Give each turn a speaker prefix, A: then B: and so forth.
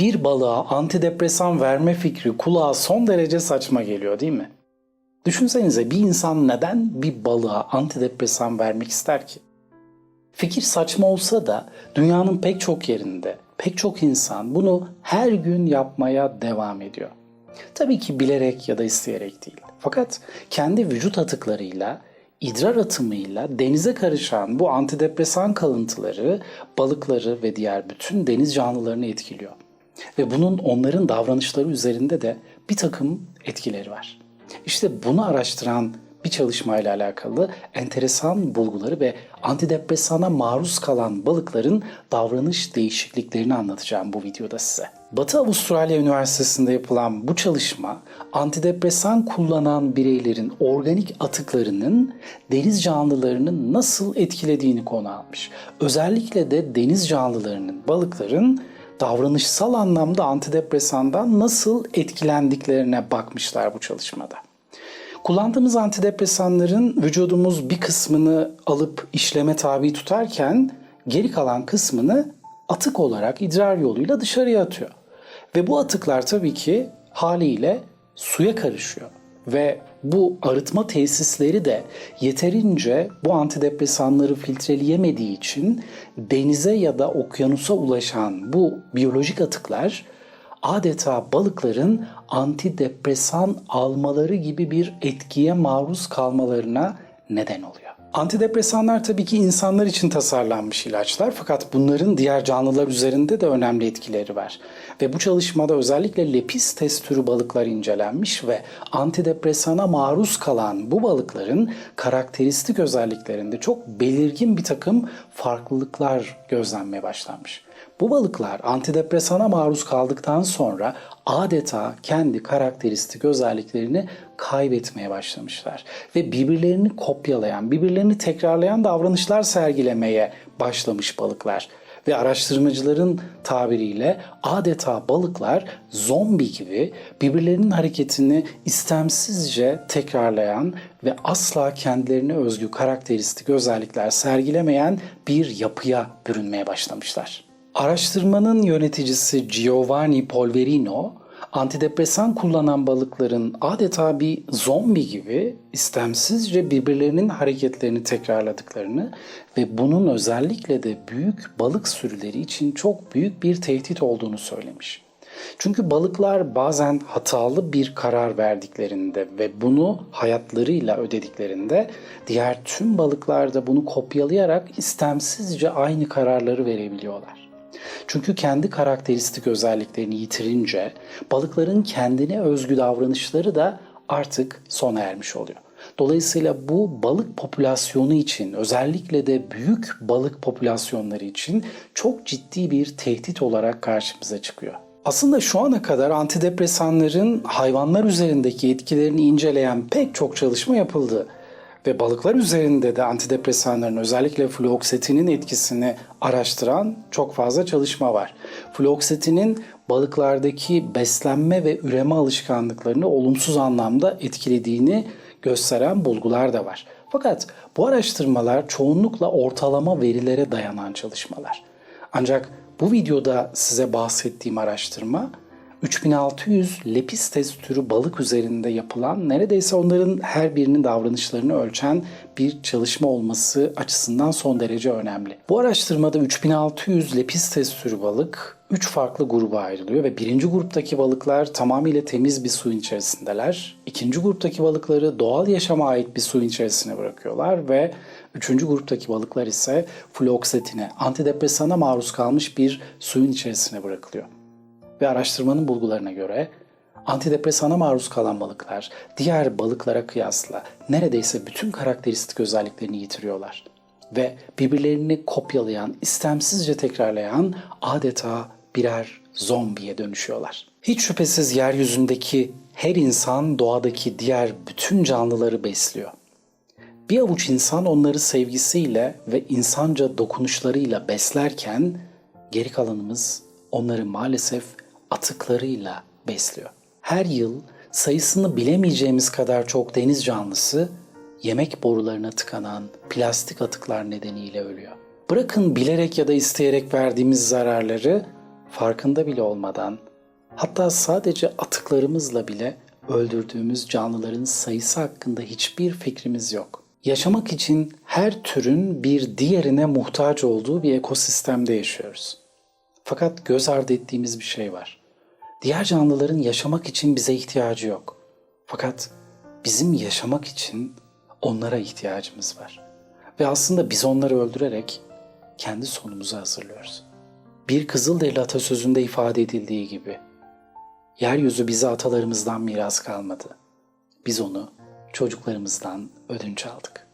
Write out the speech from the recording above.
A: Bir balığa antidepresan verme fikri kulağa son derece saçma geliyor değil mi? Düşünsenize bir insan neden bir balığa antidepresan vermek ister ki? Fikir saçma olsa da dünyanın pek çok yerinde pek çok insan bunu her gün yapmaya devam ediyor. Tabii ki bilerek ya da isteyerek değil. Fakat kendi vücut atıklarıyla, idrar atımıyla denize karışan bu antidepresan kalıntıları balıkları ve diğer bütün deniz canlılarını etkiliyor. Ve bunun onların davranışları üzerinde de bir takım etkileri var. İşte bunu araştıran bir çalışmayla alakalı enteresan bulguları ve antidepresana maruz kalan balıkların davranış değişikliklerini anlatacağım bu videoda size. Batı Avustralya Üniversitesi'nde yapılan bu çalışma antidepresan kullanan bireylerin organik atıklarının deniz canlılarını nasıl etkilediğini konu almış. Özellikle de deniz canlılarının, balıkların davranışsal anlamda antidepresandan nasıl etkilendiklerine bakmışlar bu çalışmada. Kullandığımız antidepresanların vücudumuz bir kısmını alıp işleme tabi tutarken geri kalan kısmını atık olarak idrar yoluyla dışarıya atıyor. Ve bu atıklar tabii ki haliyle suya karışıyor. Ve bu arıtma tesisleri de yeterince bu antidepresanları filtreleyemediği için denize ya da okyanusa ulaşan bu biyolojik atıklar adeta balıkların antidepresan almaları gibi bir etkiye maruz kalmalarına neden oluyor. Antidepresanlar tabii ki insanlar için tasarlanmış ilaçlar fakat bunların diğer canlılar üzerinde de önemli etkileri var. Ve bu çalışmada özellikle lepistes türü balıklar incelenmiş ve antidepresana maruz kalan bu balıkların karakteristik özelliklerinde çok belirgin bir takım farklılıklar gözlenmeye başlanmış. Bu balıklar antidepresana maruz kaldıktan sonra adeta kendi karakteristik özelliklerini kaybetmeye başlamışlar ve birbirlerini kopyalayan, birbirlerini tekrarlayan davranışlar sergilemeye başlamış balıklar. Ve araştırmacıların tabiriyle adeta balıklar zombi gibi birbirlerinin hareketini istemsizce tekrarlayan ve asla kendilerine özgü karakteristik özellikler sergilemeyen bir yapıya bürünmeye başlamışlar. Araştırmanın yöneticisi Giovanni Polverino, antidepresan kullanan balıkların adeta bir zombi gibi istemsizce birbirlerinin hareketlerini tekrarladıklarını ve bunun özellikle de büyük balık sürüleri için çok büyük bir tehdit olduğunu söylemiş. Çünkü balıklar bazen hatalı bir karar verdiklerinde ve bunu hayatlarıyla ödediklerinde diğer tüm balıklar da bunu kopyalayarak istemsizce aynı kararları verebiliyorlar. Çünkü kendi karakteristik özelliklerini yitirince balıkların kendine özgü davranışları da artık sona ermiş oluyor. Dolayısıyla bu balık popülasyonu için özellikle de büyük balık popülasyonları için çok ciddi bir tehdit olarak karşımıza çıkıyor. Aslında şu ana kadar antidepresanların hayvanlar üzerindeki etkilerini inceleyen pek çok çalışma yapıldı ve balıklar üzerinde de antidepresanların özellikle fluoksetinin etkisini araştıran çok fazla çalışma var. Fluoksetinin balıklardaki beslenme ve üreme alışkanlıklarını olumsuz anlamda etkilediğini gösteren bulgular da var. Fakat bu araştırmalar çoğunlukla ortalama verilere dayanan çalışmalar. Ancak bu videoda size bahsettiğim araştırma 3600 lepistes türü balık üzerinde yapılan neredeyse onların her birinin davranışlarını ölçen bir çalışma olması açısından son derece önemli. Bu araştırmada 3600 lepistes türü balık 3 farklı gruba ayrılıyor ve birinci gruptaki balıklar tamamıyla temiz bir suyun içerisindeler. İkinci gruptaki balıkları doğal yaşama ait bir suyun içerisine bırakıyorlar ve üçüncü gruptaki balıklar ise floksetine, antidepresana maruz kalmış bir suyun içerisine bırakılıyor ve araştırmanın bulgularına göre antidepresana maruz kalan balıklar diğer balıklara kıyasla neredeyse bütün karakteristik özelliklerini yitiriyorlar ve birbirlerini kopyalayan, istemsizce tekrarlayan adeta birer zombiye dönüşüyorlar. Hiç şüphesiz yeryüzündeki her insan doğadaki diğer bütün canlıları besliyor. Bir avuç insan onları sevgisiyle ve insanca dokunuşlarıyla beslerken geri kalanımız onları maalesef atıklarıyla besliyor. Her yıl sayısını bilemeyeceğimiz kadar çok deniz canlısı yemek borularına tıkanan plastik atıklar nedeniyle ölüyor. Bırakın bilerek ya da isteyerek verdiğimiz zararları farkında bile olmadan hatta sadece atıklarımızla bile öldürdüğümüz canlıların sayısı hakkında hiçbir fikrimiz yok. Yaşamak için her türün bir diğerine muhtaç olduğu bir ekosistemde yaşıyoruz. Fakat göz ardı ettiğimiz bir şey var. Diğer canlıların yaşamak için bize ihtiyacı yok. Fakat bizim yaşamak için onlara ihtiyacımız var. Ve aslında biz onları öldürerek kendi sonumuzu hazırlıyoruz. Bir Kızılderili atasözünde ifade edildiği gibi, yeryüzü bize atalarımızdan miras kalmadı. Biz onu çocuklarımızdan ödünç aldık.